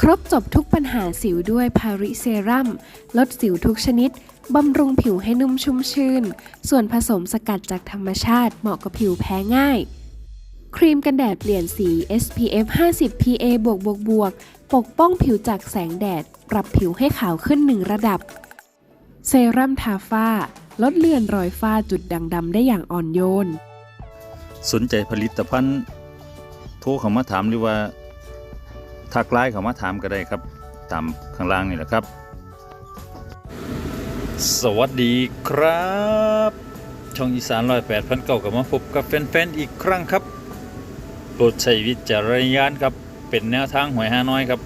ครบจบทุกปัญหาสิวด้วยพาริเซรัมลดสิวทุกชนิด บำรุงผิวให้นุ่มชุ่มชื่น ส่วนผสมสกัดจากธรรมชาติเหมาะกับผิวแพ้ง่าย ครีมกันแดดเปลี่ยนสี SPF 50 PA บวกบวกบวกปกป้องผิวจากแสงแดด ปรับผิวให้ขาวขึ้นหนึ่งระดับ เซรั่มทาฝ้า ลดเลือนรอยฝ้าจุดด่างดำได้อย่างอ่อนโยน สนใจผลิตภัณฑ์ โทรเข้ามาถามหรือว่า ทักไลน์เข้ามาถามก็ได้ครับ ตามข้างล่างนี่แหละครับ สวัสดีครับ ช่องอีสานร้อยแปดพันเก่ากับมาพบกับแฟนๆอีกครั้งครับโปรดใช้วิจารณญาณครับเป็นแนวทางหวยห้าน้อยครับ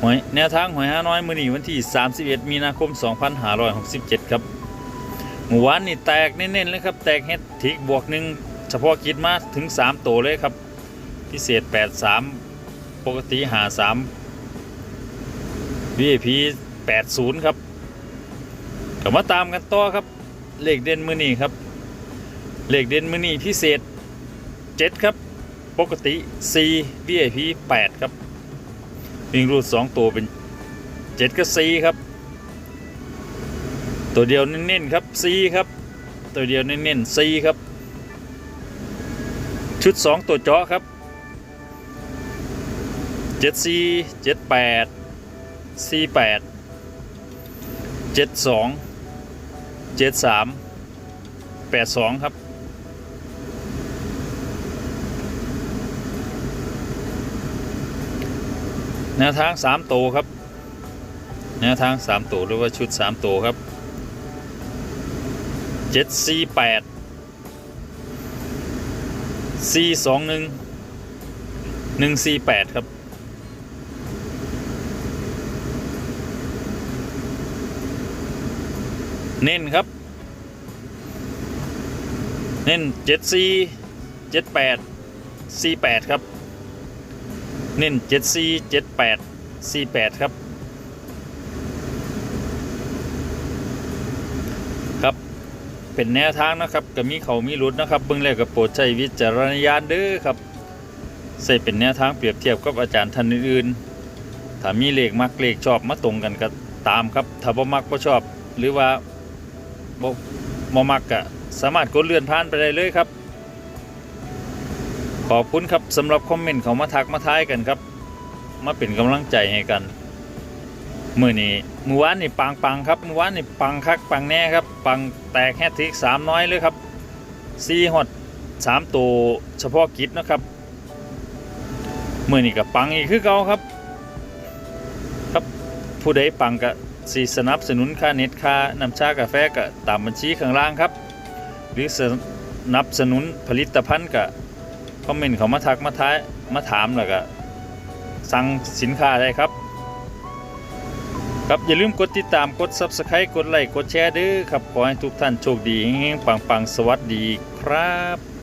หวยแนวทางหวยห้าน้อยมื้อนี้วันที่ 31 มีนาคม 2567 ครับเมื่อวานนี่แตกเน้นๆเลยครับ แตกเฮ็ดทิกบวกหนึ่งเฉพาะกิจมาถึง3ตัวเลยครับ พิเศษ 83 ปกติหา3 VIP 80 ครับก็มาตามกันต่อครับ เลขเด่นมือนี้ครับ เลขเด่นมือนี้พิเศษ 7 ครับ ปกติ 4 VIP 8 ครับ วิ่งรูด 2 ตัวเป็น 7 กับ 4 ครับ ตัวเดียวเน้นๆครับ 4 ครับ ตัวเดียวเน้นๆ4 ครับ ชุด 2 ตัวเจาะครับ 7 4 7 8 4 8 7 2 7 3 8 2ครับ แนวทาง3ตัวครับ แนวทาง3ตัวหรือว่าชุด3ตัวครับ7 4 8 4 2 1 1 4 8ครับ เน้นครับ เน้นเจ็ดสี่เจ็ดแปดสี่แปดครับ เน้นเจ็ดสี่เจ็ดแปดสี่แปดครับ ครับ เป็นแนวทางนะครับก็มีเขามีรุดนะครับ เบื้องแรกก็โปรดใช้วิจารณญาณเด้อครับใส่เป็นแนวทางเปรียบเทียบกับอาจารย์ท่านอื่นๆถ้ามีเลขมักเลขชอบมาตรงกันก็ตามครับ ถ้าบ่มักบ่ชอบหรือว่า บ่บ่มักก็สามารถกดเลื่อนผ่านไปได้เลยครับ ขอบคุณครับสำหรับคอมเมนต์เขามาทักมาท้ายกันครับ มาเป็นกำลังใจให้กันมือนี้มือวานนี่ปังปังครับมือวานนี่ปังคักปังแน่ครับปังแตกแฮตทริกสามน้อยเลยครับซีฮอตสามตัวเฉพาะกิจนะครับมือนี้กับปังอีกคือเก่าครับ ครับผู้ใดปังก็ สีสนับสนุนค่าเน็ตค่าน้ำชากาแฟก็ตามบัญชีข้างล่างครับ หรือสนับสนุนผลิตภัณฑ์ก็คอมเมนต์เขามาทักมาท้ายมาถามแล้วก็สั่งสินค้าได้ครับ ครับอย่าลืมกดติดตามกด Subscribe กดไลค์กดแชร์ด้อครับ ขอให้ทุกท่านโชคดีเฮงปังๆสวัสดีครับ